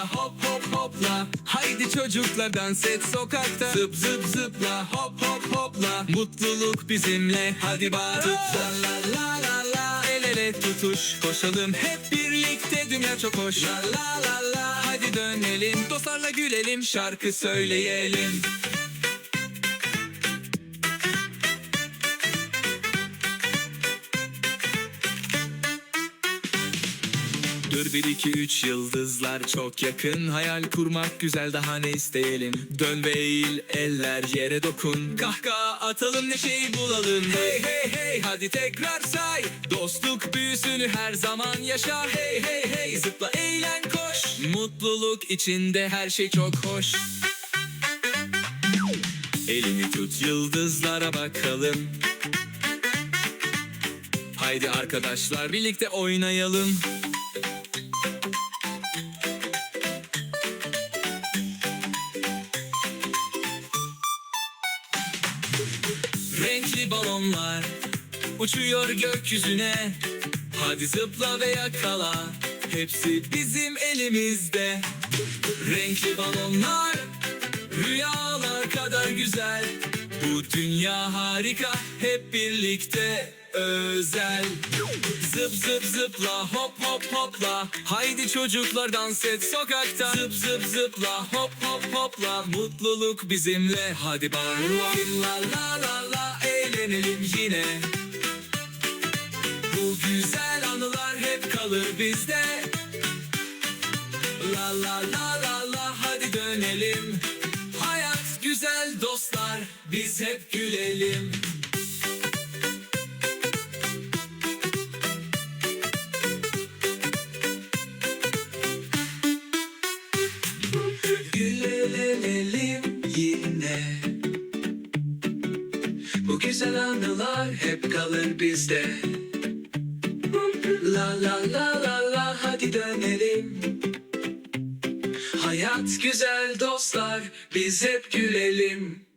hop hop hopla Haydi çocuklar dans et sokakta. Zıp zıp zıpla hop hop hopla Mutluluk bizimle hadi bağır Zıpla la la la la. El ele tutuş koşalım hep birlikte. Dünya çok hoş. La la la la. Hadi dönelim Dostlarla gülelim şarkı söyleyelim. Dur bir iki üç yıldızlar çok yakın. Hayal kurmak güzel daha ne isteyelim? Dön ve eğil eller yere dokun. Kahkaha atalım neşeyi bulalım. Hey hey hey hadi tekrar say. Dostluk büyüsünü her zaman yaşa Hey hey hey zıpla eğlen koş. Mutluluk içinde her şey çok hoş. Elini tut yıldızlara bakalım. Haydi arkadaşlar birlikte oynayalım Renkli balonlar uçuyor gökyüzüne. Hadi zıpla ve yakala Hepsi bizim elimizde. Renkli balonlar Rüyalar kadar güzel. Bu dünya harika Hep birlikte özel. Zıp zıp zıpla hop hop hopla. Haydi çocuklar dans et sokakta. Zıp zıp zıpla hop hop hopla. Mutluluk bizimle hadi bağıralım La la la la eğlenelim yine. Bu güzel anılar hep kalır bizde. La la la la la hadi dönelim. Hayat güzel dostlar biz hep gülelim Gülelim yine güzel anılar hep kalır bizde. La la la la la hadi dönelim. Hayat güzel dostlar biz hep gülelim